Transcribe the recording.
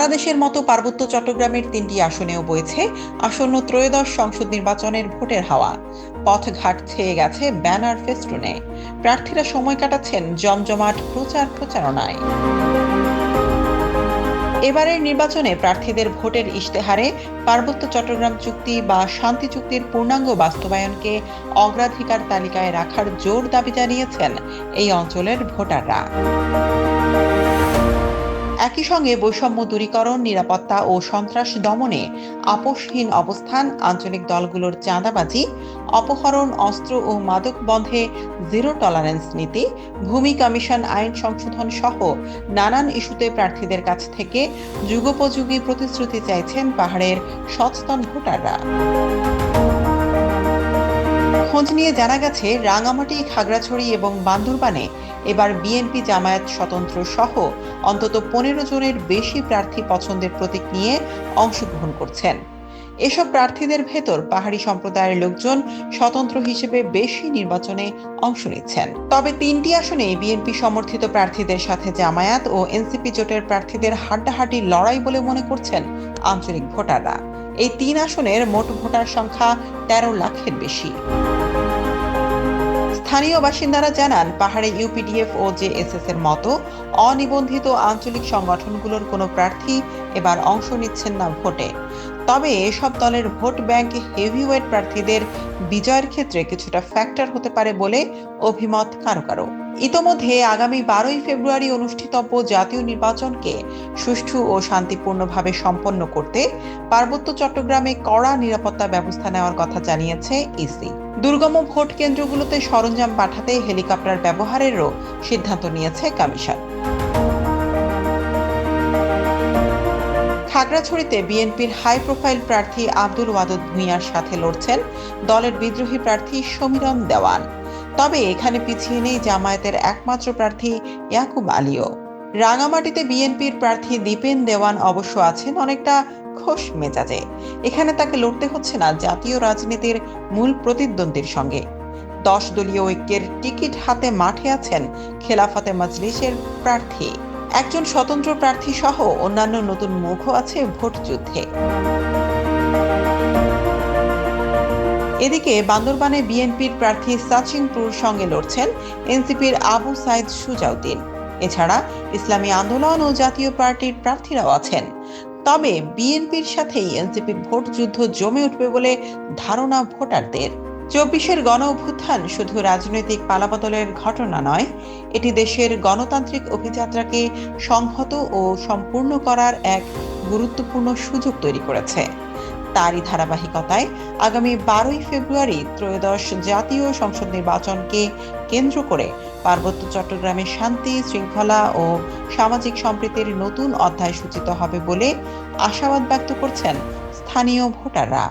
সারা দেশের মতো পার্বত্য চট্টগ্রামের তিনটি আসনেও বইছে আসন্ন ত্রয়োদশ সংসদ নির্বাচনের ভোটের হাওয়া। পথঘাট ছেয়ে গেছে ব্যানার ফেস্টুনে। প্রার্থীরা সময় কাটাচ্ছেন জমজমাট প্রচার প্রচারণায়। এবারের নির্বাচনে প্রার্থীদের ভোটের ইশতেহারে পার্বত্য চট্টগ্রাম চুক্তি বা শান্তি চুক্তির পূর্ণাঙ্গ বাস্তবায়নকে অগ্রাধিকার তালিকায় রাখার জোর দাবি জানিয়েছেন এই অঞ্চলের ভোটাররা। একই সঙ্গে বৈষম্য দূরীকরণ, নিরাপত্তা ও সন্ত্রাস দমনে আপোষহীন অবস্থান, আঞ্চলিক দলগুলোর চাঁদাবাজি, অপহরণ, অস্ত্র ও মাদক বন্ধে জিরো টলারেন্স নীতি, ভূমি কমিশন আইন সংশোধন সহ নানান ইস্যুতে প্রার্থীদের কাছ থেকে যুগোপযোগী প্রতিশ্রুতি চাইছেন পাহাড়ের সচেতন ভোটাররা। খোঁজ নিয়ে জানা গেছে, রাঙামাটি, খাগড়াছড়ি এবং বান্দরবানে এবার বিএনপি জামায়াত স্বতন্ত্র সহ অন্তত পনেরো জনের বেশি প্রার্থী পছন্দের প্রতীক নিয়ে অংশগ্রহণ করছেন। এসব প্রার্থীদের ভেতর পাহাড়ি সম্প্রদায়ের লোকজন স্বতন্ত্র হিসেবে বেশি নির্বাচনে অংশ নিচ্ছেন। তবে তিনটি আসনে বিএনপি সমর্থিত প্রার্থীদের সাথে জামায়াত ও এনসিপি জোটের প্রার্থীদের হাড্ডাহাড্ডি লড়াই বলে মনে করছেন আঞ্চলিক ভোটাররা। এই তিন আসনের মোট ভোটার সংখ্যা তেরো লাখের বেশি। স্থানীয় বাসিন্দারা জানান, পাহাড়ে ইউপিডিএফ ও জেএসএস এর মতো অনিবন্ধিত আঞ্চলিক সংগঠনগুলোর কোনো প্রার্থী এবার অংশ নিচ্ছেন না ভোটে। তবে এসব দলের ভোট ব্যাংক হেভিওয়েট প্রার্থীদের বিজয়ের ক্ষেত্রে কিছুটা ফ্যাক্টর হতে পারে বলে অভিমত কারও কারও ইতোমধ্যে আগামী বারোই ফেব্রুয়ারি অনুষ্ঠিতব্য জাতীয় নির্বাচনকে সুষ্ঠু ও শান্তিপূর্ণভাবে সম্পন্ন করতে পার্বত্য চট্টগ্রামে কড়া নিরাপত্তা ব্যবস্থা নেওয়ার কথা জানিয়েছে ইসি। দুর্গম ভোট কেন্দ্রগুলোতে সরঞ্জাম পাঠাতে হেলিকপ্টার ব্যবহারেরও সিদ্ধান্ত নিয়েছে কমিশন। খাগড়াছড়িতে বিএনপির হাই প্রোফাইল প্রার্থী আব্দুল ওয়াদুদ ভূঁইয়ার সাথে লড়ছেন দলের বিদ্রোহী প্রার্থী সমীরন দেওয়ান। তবে এখানে পিছিয়ে নেই জামায়াতের একমাত্র প্রার্থী ইয়াকুব আলীও। রাঙামাটিতে বিএনপির প্রার্থী দীপেন দেওয়ান অবশ্য আছেন অনেকটা খোশ মেজাজে। এখানে তাকে লড়তে হচ্ছে না জাতীয় রাজনীতির মূল প্রতিদ্বন্দ্বীর সঙ্গে। দশ দলীয় ঐক্যের টিকিট হাতে মাঠে আছেন খেলাফতে মজলিসের প্রার্থী। একজন স্বতন্ত্র প্রার্থী সহ অন্যান্য নতুন মুখও আছে ভোট যুদ্ধে। এদিকে বান্দরবানে বিএনপির প্রার্থী সাচিনপুর সঙ্গে লড়ছেন এনসিপির আবু সাইদ সুজাউদ্দিন। এছাড়া ইসলামী আন্দোলন ও জাতীয় পার্টির প্রার্থীরাও আছেন। তবে বিএনপির সাথেই এনসিপির ভোট যুদ্ধ জমে উঠবে বলে ধারণা ভোটারদের। চব্বিশের গণ অভ্যুত্থান শুধু রাজনৈতিক পালাবদলের ঘটনা নয়, এটি দেশের গণতান্ত্রিক অভিযাত্রাকে সংহত ও সম্পূর্ণ করার এক গুরুত্বপূর্ণ সুযোগ তৈরি করেছে। তারই ধারাবাহিকতায় আগামী বারোই ফেব্রুয়ারি ত্রয়োদশ জাতীয় সংসদ নির্বাচনকে কেন্দ্র করে পার্বত্য চট্টগ্রামে শান্তি, শৃঙ্খলা ও সামাজিক সম্প্রীতির নতুন অধ্যায় সূচিত হবে বলে আশাবাদ ব্যক্ত করছেন স্থানীয় ভোটাররা।